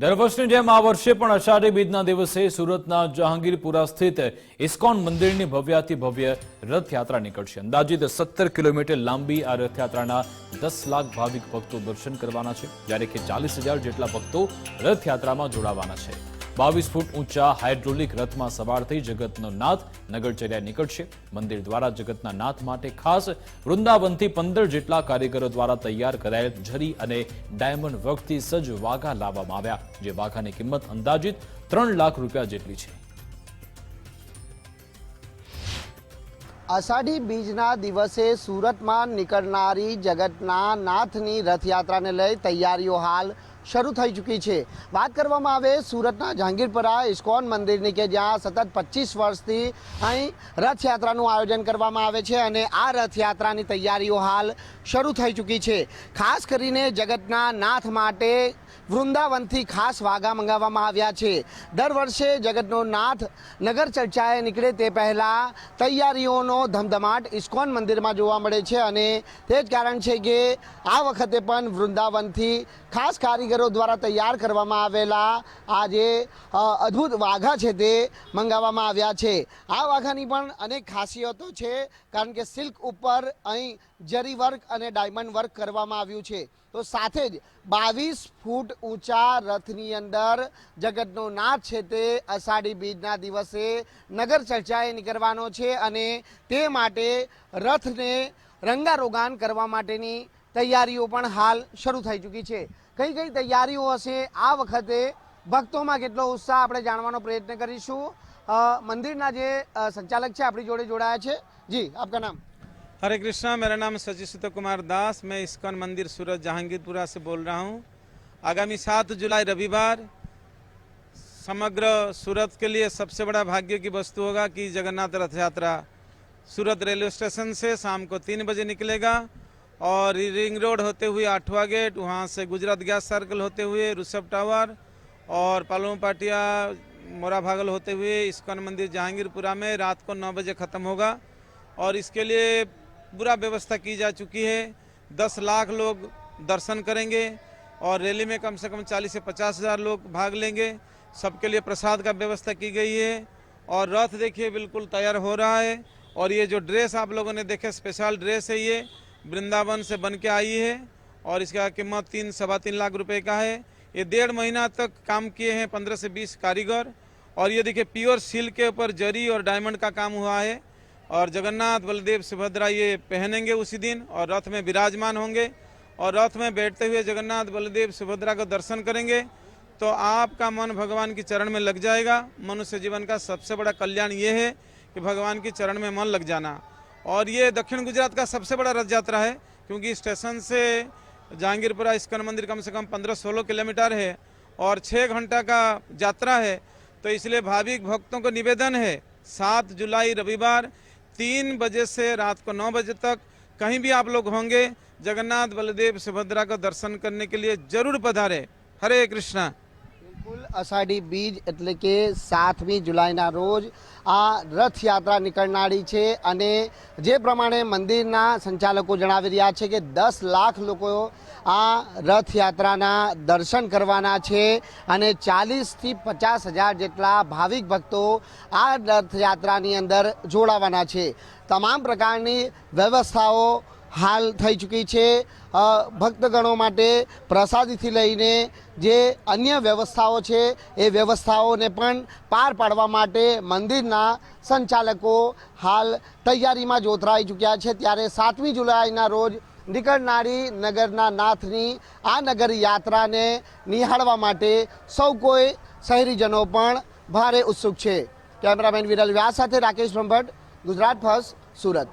દર વર્ષની જેમ આ વર્ષે પણ અષાઢી બીજના દિવસે સુરતના જહાંગીરપુરા સ્થિત ઇસ્કોન મંદિરની ભવ્યાથી ભવ્ય રથયાત્રા નીકળશે. અંદાજિત સત્તર કિલોમીટર લાંબી આ રથયાત્રાના દસ લાખ ભાવિક ભક્તો દર્શન કરવાના છે. જ્યારે કે ચાલીસ જેટલા ભક્તો રથયાત્રામાં જોડાવાના છે. બાવીસ ફૂટ ઊંચા હાઇડ્રોલિક રથમાં સવાર થઈ જગતનો નાથ નગરચર્યા નીકળશે. મંદિર દ્વારા જગતના નાથ માટે ખાસ વૃંદાવનથી પંદર જેટલા કારીગરો દ્વારા તૈયાર કરાયેલ ઝરી અને ડાયમંડ વર્કથી સજ્જ વાઘા લાવવામાં આવ્યા, જે વાઘાની કિંમત અંદાજિત ત્રણ લાખ રૂપિયા જેટલી છે. અષાઢી બીજના દિવસે સુરતમાં નીકળનારી જગતના નાથની રથયાત્રાને લઈ તૈયારીઓ હાલ શરૂ થઈ ચૂકી છે. વાત કરવામાં આવે સુરતના જાંગીરપરા ઇસ્કોન મંદિરની કે જ્યાં સતત પચીસ વર્ષથી અહીં રથયાત્રાનું આયોજન કરવામાં આવે છે અને આ રથયાત્રાની તૈયારીઓ હાલ શરૂ થઈ ચૂકી છે. ખાસ કરીને જગતના નાથ માટે વૃંદાવનથી ખાસ વાઘા મંગાવવામાં આવ્યા છે. દર વર્ષે જગતનો નાથ નગર ચર્ચાએ નીકળે તે પહેલાં તૈયારીઓનો ધમધમાટ ઇસ્કોન મંદિરમાં જોવા મળે છે અને તે જ કારણ છે કે આ વખતે પણ વૃંદાવનથી ખાસ કારીગરો દ્વારા તૈયાર કરવામાં આવેલા આ જે અદ્ભુત વાઘા છે તે મંગાવવામાં આવ્યા છે. આ વાઘાની પણ અનેક ખાસિયતો છે, કારણ કે સિલ્ક ઉપર અહીં જરી વર્ક અને ડાયમંડ વર્ક કરવામાં આવ્યું છે. તો સાથે જ બાવીસ ફૂટ ઊંચા રથની અંદર જગતનો નાથ છે તે અષાઢી બીજના દિવસે નગર ચર્ચાએ નીકળવાનો છે અને તે માટે રથને રંગારોગાન કરવા માટેની તૈયારીઓ પણ હાલ શરૂ થઈ ચૂકી છે. કઈ કઈ તૈયારીઓ હશે આ વખતે ભક્તોમાં કેટલો ઉત્સાહ આપણે જાણવાનો પ્રયત્ન કરીશું અ, મંદિરના જે અ, સંચાલક છે આપણી જોડે જોડાયા છે જી આપકા નામ हरे कृष्णा मेरा नाम सचिव सुत कुमार दास मैं इस्कॉन मंदिर सूरत जहांगीरपुरा से बोल रहा हूँ आगामी सात जुलाई रविवार समग्र सूरत के लिए सबसे बड़ा भाग्य की वस्तु होगा कि जगन्नाथ रथ यात्रा सूरत रेलवे स्टेशन से शाम को तीन बजे निकलेगा और रिंग रोड होते हुए आठवा गेट वहाँ से गुजरात गैस सर्कल होते हुए ऋषभ टावर और पालू पाटिया, मोरा भागल होते हुए इस्कॉन मंदिर जहांगीरपुरा में रात को नौ बजे ख़त्म होगा। और इसके लिए पूरा व्यवस्था की जा चुकी है। दस लाख लोग दर्शन करेंगे और रैली में कम से कम चालीस से पचास हज़ार लोग भाग लेंगे। सबके लिए प्रसाद का व्यवस्था की गई है और रथ देखिए, बिल्कुल तैयार हो रहा है। और ये जो ड्रेस आप लोगों ने देखे स्पेशल ड्रेस है ये। वृंदावन से बन के आई है और इसका कीमत तीन, सवा तीन लाख रुपए का है। ये डेढ़ महीना तक काम किए हैं पंद्रह से बीस कारीगर और ये देखिए, प्योर सिल्क के ऊपर जरी और डायमंड का काम हुआ है और जगन्नाथ बलदेव सुभद्रा ये पहनेंगे उसी दिन और रथ में विराजमान होंगे और रथ में बैठते हुए जगन्नाथ बलदेव सुभद्रा का दर्शन करेंगे तो आपका मन भगवान के चरण में लग जाएगा। मनुष्य जीवन का सबसे बड़ा कल्याण ये है कि भगवान के चरण में मन लग जाना। और ये दक्षिण गुजरात का सबसे बड़ा रथ यात्रा है, क्योंकि स्टेशन से जहांगीरपुरा इस्कन मंदिर कम से कम पंद्रह सोलह किलोमीटर है और छः घंटा का यात्रा है। तो इसलिए भाविक भक्तों को निवेदन है, सात जुलाई रविवार तीन बजे से रात को नौ बजे तक कहीं भी आप लोग होंगे, जगन्नाथ, बलदेव, सुभद्रा का दर्शन करने के लिए ज़रूर पधारे। हरे कृष्णा। બિલકુલ અષાઢી બીજ એટલે કે સાતમી જુલાઈના રોજ આ રથયાત્રા નીકળનારી છે અને જે પ્રમાણે મંદિરના સંચાલકો જણાવી રહ્યા છે કે દસ લાખ લોકો આ રથયાત્રાના દર્શન કરવાના છે અને ચાલીસથી પચાસ હજાર જેટલા ભાવિક ભક્તો આ રથયાત્રાની અંદર જોડાવાના છે. તમામ પ્રકારની વ્યવસ્થાઓ હાલ થઈ ચૂકી છે. ભક્તગણો માટે પ્રસાદીથી લઈને જે અન્ય વ્યવસ્થાઓ છે, એ વ્યવસ્થાઓને પણ પાર પાડવા માટે મંદિરના સંચાલકો હાલ તૈયારીમાં જોતરાઈ ચૂક્યા છે. ત્યારે સાતમી જુલાઈના રોજ નીકળનારી નગરના નાથની આ નગર યાત્રાને નિહાળવા માટે સૌ કોઈ શહેરીજનો પણ ભારે ઉત્સુક છે. કેમેરામેન વિરલ વ્યાસ સાથે રાકેશ બ્રહ્મભટ્ટ, ગુજરાત ફર્સ્ટ, સુરત.